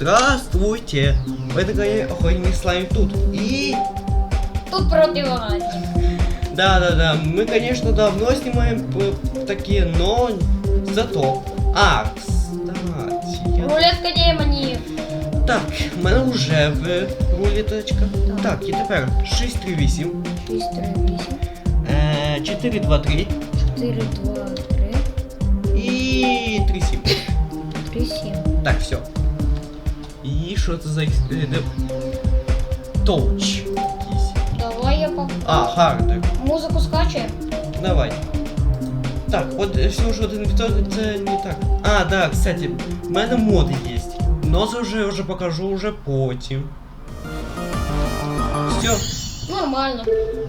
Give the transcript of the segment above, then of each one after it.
Здравствуйте! Вы такой охотник слайм тут. И... Тут противогазник. Да-да-да, мы, конечно, давно снимаем п- такие, но зато... А, кстати, я... Рулетка демонів. Так, в мене вже в рулеточка. Так. Так, і тепер 638, 6, 3, 8, е, 423 4, 2, 3, і 37. 3, 7. Так, все. І що це за... екс- е, де- Тоуч. якийсь. Давай я по... А, хардер. Музику скачуємо. Давай. Так, от е, всього ж один відсоток це не так. А, да, кстати, в мене моди є. Но це вже, вже покажу вже потім. Все, Нормально.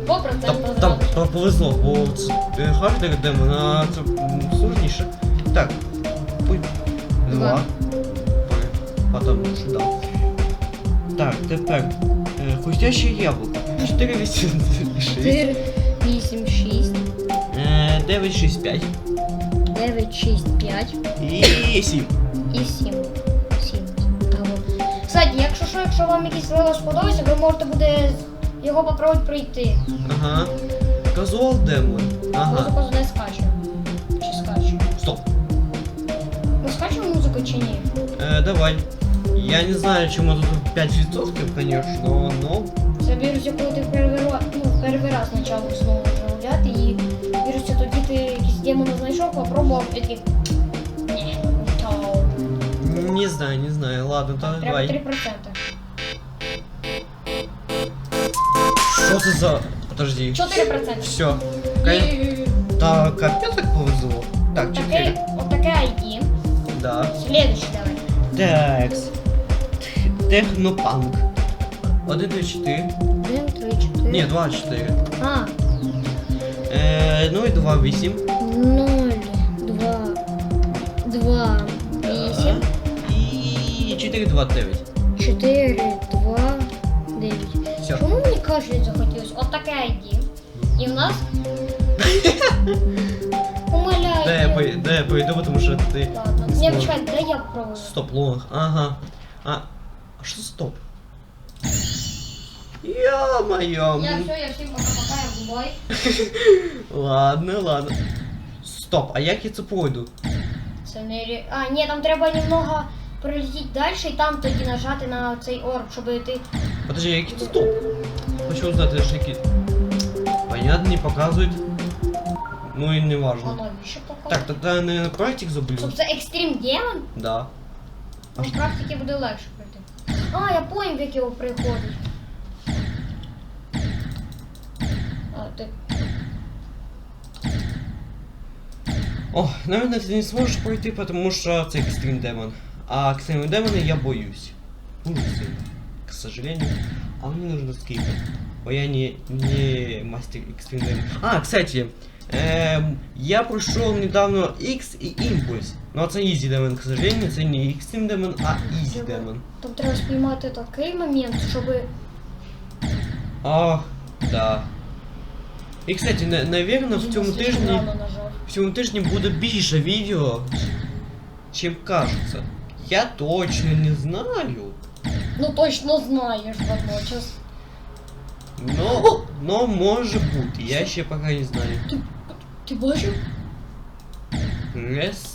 По там, процентам там, зразу. там повезло, бо це е, хардер демон, а це м, сложніше. Так. Пуй. Два. Два. П. Потому що да. Так, тепер. Е, хрустяще яблуко. 4 8 6. 4, 8, 6, Е, 9 6 5. 9, 6, 5 І 7. і 7. 7. Кстати, якщо що, якщо вам якийсь лево сподобається, ви можете буде його попробувати пройти. Ага. Казуал демон. Ага. Музику не скачуємо. Чи скачуємо? Стоп. Ми скачуємо музику чи ні? Э, давай. Я не знаю, чему тут 5%, конечно, но... Це вірус, якого ти в перший раз, ну, в перший раз почав знову вже гуляти, і вірус, тоді ти якийсь демона знайшов, попробував, і такий. Ні, то Не знаю, не знаю. Ладно, тогда треба давай. 3%. Что это за... Подожди. 4%. Все. І Так, капец так повезло. Так, таке, 4. отаке ID. Да. Следующий давай. Такс. Технопанк. 1, 2, 4. 1, 3, 4. Не, 2, 4. А, ну и 2, 8. 0, 2, 2, 8, И 4, 2, 9. 4, 2, 9. Все. Чому мені кашлять захотілося? Отаке ID. І в нас. Да, я, по... да, я пойду, потому что ты... Ладно. не почекай, дай я попробую. Стоп, лонг. Ага. А, а что стоп? Ё-моё. Я все, я всім пока-пока, я губай. Ладно, ладно. Стоп, а як я це пройду? Це не ре- А, ні, там треба немного пролетіти далі і там тоді нажати на цей орб, щоб ти. Подожди, а який це стоп? Хочу узнати, що які. Понятно, не показують. Ну і не важно. Воно більше пока. Так, тогда не на практик забуду. Щоб це екстрім демон, Да. А на що? практиці буде легше пройти. А, я поняв, як його приходить. А, ти. О, наверное, ты не сможешь пройти, потому что це экстрим демон. А экстрим демона я боюсь. Сильно. К сожалению. А мне нужно скипать. Бо я не, не мастер экстрим демон. А, кстати, эм, я прошел недавно X и Импульс. Но це easy демон, к сожалению, це не экстрим демон, а easy демон. Там треба спіймати такий момент, щоб. Ах, да. І, кстати, на, наверное, в цьому Слишком тижні, рано нажав. в цьому тижні буде більше відео, чим кажеться. Я точно не знаю. Ну точно знаєш водночас. Но, но може бути, я ще пока не знаю. Ти бачив? Рес,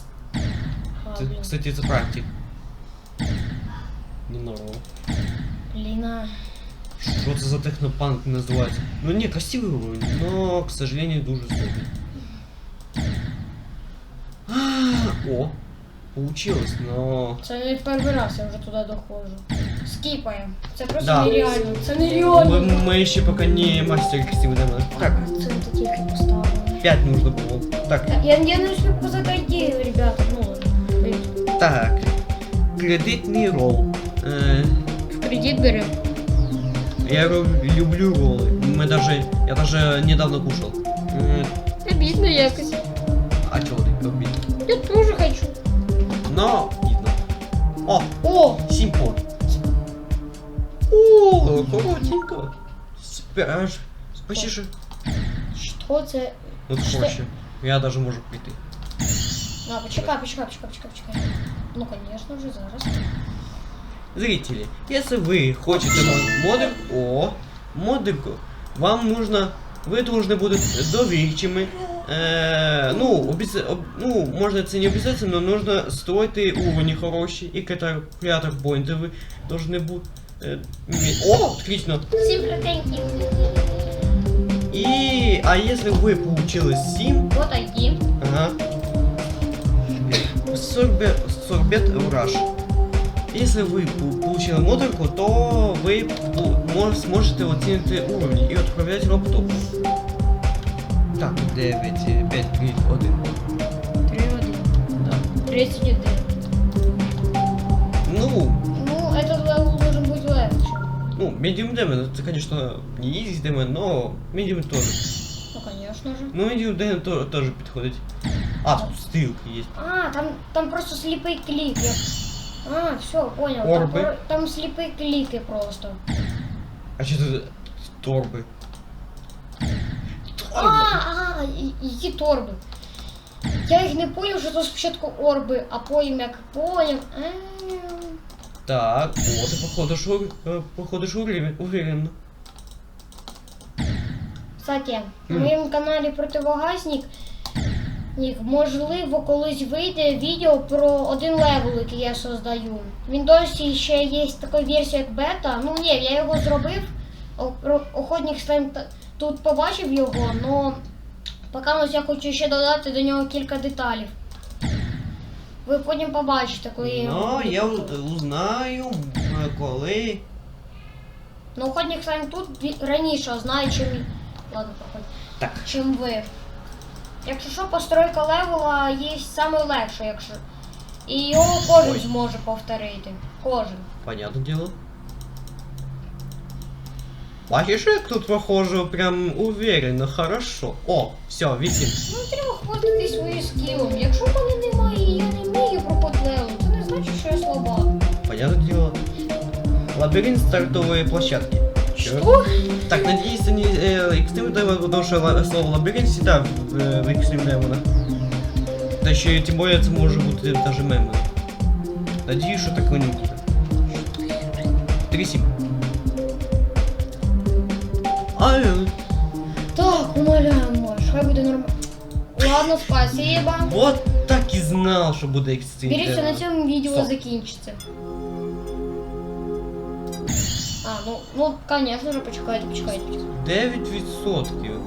А, це, блін. кстати, це практик. Не норmal. Блін, а. Що це за технопанк називається? Ну не, красивий уровень, но, к сожалению, дуже сложный. А, О, получилось, но... Це не в перший раз я вже туди доходжу. Скіпаємо. Це просто Да. нереально. Це Мы, нереально. мы еще пока не мастер красивый демон. Так, Це таких і поставили. 5 нужно было. Так, Так, Я, я не успів показати ID, ребята. Ну ладно. так. Кредитный ролл. В кредит берем. я люблю роллы. Мы даже, я даже недавно кушал. Э, Обідно якось. а чего ты обид? Я теж хочу. Но, видно. О, О! симпон. О, коротенько. Спяж. Же. Що це? Ну, Что? короче. Я даже можу прийти. А, почекай, почекай, почекай, почекай, почекай. Ну, конечно же, зараз. зрители, если вы хотите мод- модер... О, модерку, вам нужно... Ви должны бути довірчими. Е, ну, обіце- об- ну, можна це не обов'язково, але нужно строїти уровні хороші і катапулятор поінти ви должны бути. Е, вмі- О, отлично. Всім претензій. И, а если вы получили 7, Вот ID. ага, сорбет, сорбет ураж. Если вы получили модульку, то вы сможете оценить уровни и отправлять роботу. Так, 9, 5, 3, 1. 3-1. Да. 31. Ну, Ну, этот левел должен быть легче. ну, медиум демон, это, конечно, не easy демон, но медиум тоже. Ну, конечно же. Ну, медиум демон то- тоже подходит. А, тут стрелка есть. А, там, там просто слепые клики. А, все, понял. Там, Орбы. про- там слепые клики просто. А что это торбы? А, а, і, і ті торби. Я їх не поняв, що це спочатку орби, а потім як поняв. Ем. Так, о, ты походишь, ур- э, походишь уверен- уверенно. Кстати, на Мгм. моєму каналі Противогазник Нік, можливо, колись вийде відео про один левел, який я создаю. Він досі ще є така версія як бета. Ну ні, я його зробив. Охотник Слайм тут побачив його, але поки я хочу ще додати до нього кілька деталів. Ви потім побачите, коли я його. Я узнаю, коли. Ну, охотник Слайм тут раніше знає, чим. Ладно, проходь. Так. чим ви. Якщо що, постройка левела є саме легше, якщо. І його кожен Ой. зможе повторити. Кожен. Понятное дело. Бачиш, як тут похоже, прям уверенно, хорошо. О, все, 8. Ну треба хвастати своїм скілом. Якщо в мене немає і я не вмію проходити левел, це не значить, що я слаба. Понятное дело. Лабиринт стартовой площадки. Що? Так, надеюсь, это не э, Extreme Demon, потому что ла- слово лабиринт всегда в, э, в Extreme Demon. Да еще и тем более это может быть даже мемы. Надеюсь, что такого не будет. 3-7. Ай, Так, умоляю, Маш, хай буде нормально. Ладно, спасибо. вот так и знал, что буде Extreme Беріться на Demon. цьому відео Стоп. закінчиться. А, ну, ну, конечно же, почекайте, почекайте. почекайте. 9%.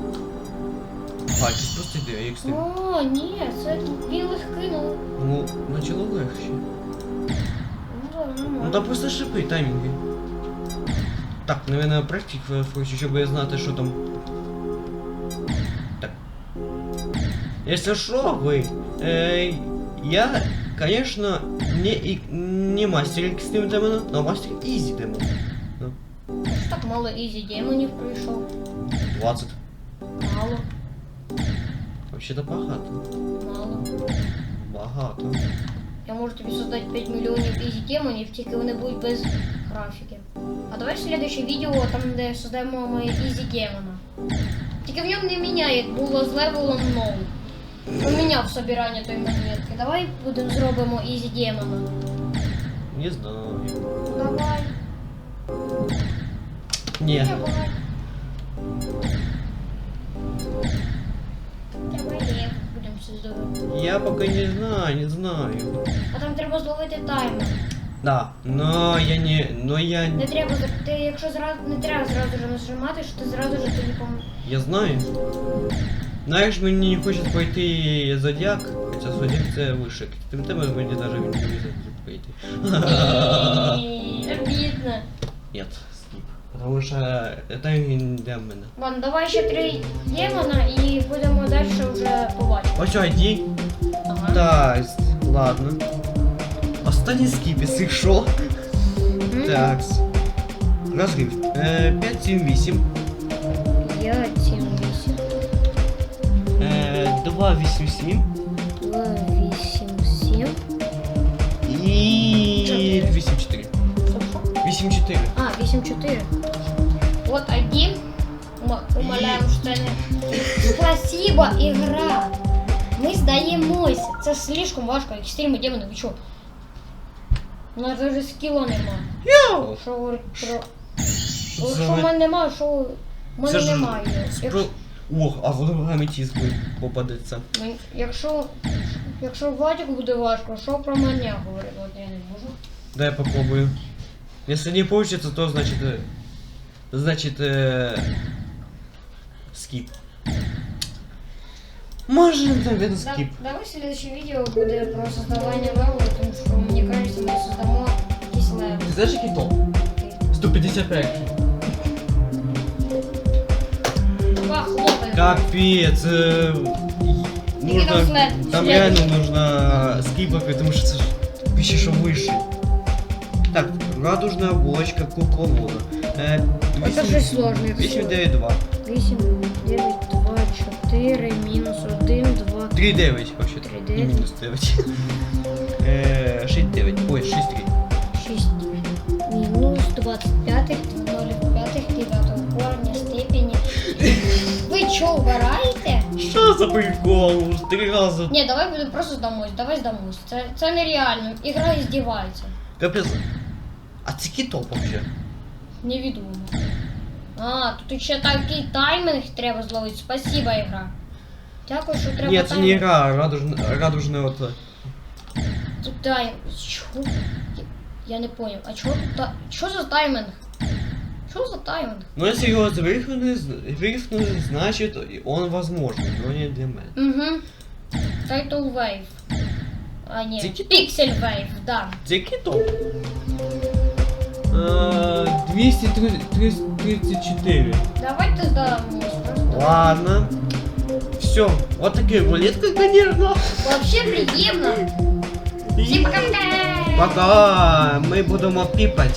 А, якісь просто ідея, Extreme. О, ні, це він легкий, ну. Ну, начало легче. Ну, да, Ну нормально. там просто шипи, таймінги. Так, наверное, практик хочу, щоб я знати, що там. Так. Если что, вы, э, я, конечно, не, и, не мастер экстрим демона, но мастер изи демона. Що так мало ізі демонів прийшов? 20. Мало, Вообще-то багато. мало. Багато. Я можу тобі создати 5 мільйонів ізі демонів, тільки вони будуть без графіки. А давай следующее відео, там де создаємо ми ізі демона. Тільки в ньому не міняє, як було з левелом ноу. Поміняв собирання тої монетки. Давай будемо зробимо ізі демона. Не знаю. Давай. Не. Давай. Давай лев будемо создавати. Я пока не знаю, не знаю. А там треба зловити таймер. Да, но я не, но я, Не треба зр- ти, якщо зразу не треба зразу ж нажимати, що ти зразу ж тобі пом... я знаю. Знаєш, мені не хочеться пройти Зодіак, хоча Зодіак це вище. Тим тебе мені навіть не хочеться пройти. Обідно. Нет, скип. Потому что это не для мене. Ладно, давай ще три демона і будемо далі вже побачити. Ось ID. Ага. Так, ладно. Останній скіп, якщо що. М? Так. Розрив. Е, 5, 7, 8. П'ять, сім, вісім. Е, 2, 8, 7. Два, вісім, сім. І 8, 84. А, 84. Вот один. Умоляем что не... Спасибо, игра. Мы сдаем мойся. Это слишком важко. Як 4 ми демони. У нас даже скилла нема. Шо Що говорить про... Якщо в мене нема, що... В мене немає. Якщо... Ох, а воно аметіст попадеться. Ну, Якщо... Якщо Владіку буде важко, що про мене говорить? От я не можу. Дай я попробую. Если не получится, то значит... э, Значит... Э, скип. Может, наверное, Да, скип. давай следующее видео буде про создавання левелу, тому що мені кажется, ми создамо левел. Ты знаешь, какие топ? 155. Два хлопаємо. Капец. э, нужно, там реально нужно скипать, потому что пишешь выше. Так, радужная оболочка кукловода. Э, Це щось сложне. 892. 8, 9, 2, 4, мінус 1, 2, 3-9 вообще-то. 3-9. И минус 9. Э, 6-9. Ой, 6-3. 6, мінус 25, 0,5, 9 корня, степені. Ви чо, вгораєте? Что за прикол? Уж Три раза. Ні, давай будемо просто здамось, давай здамось. Це, це нереально. Ігра іздівається. Капец. А це кітоп вообще? Невідомо. А, тут ще такий таймінг треба зловити. Спасибо, ігра. Дякую, що треба Нет, это не таймінг. игра, а радужная, радужная вот. э, Тут тайм. Чого? Я, я не понял. А чого тут та... Що за таймінг? Що за таймінг? Ну, если его вырифнули, вырифнули, значит он возможен, но не для меня. Угу. Title Wave. А, ні. Тільки- Pixel Wave, да. Це кітоп. Э, 234. Давайте здамось просто. Ладно. Все, вот такие рулетка, конечно. Вообще приємно. Всім пока-пока! Пока, ми будемо піпати.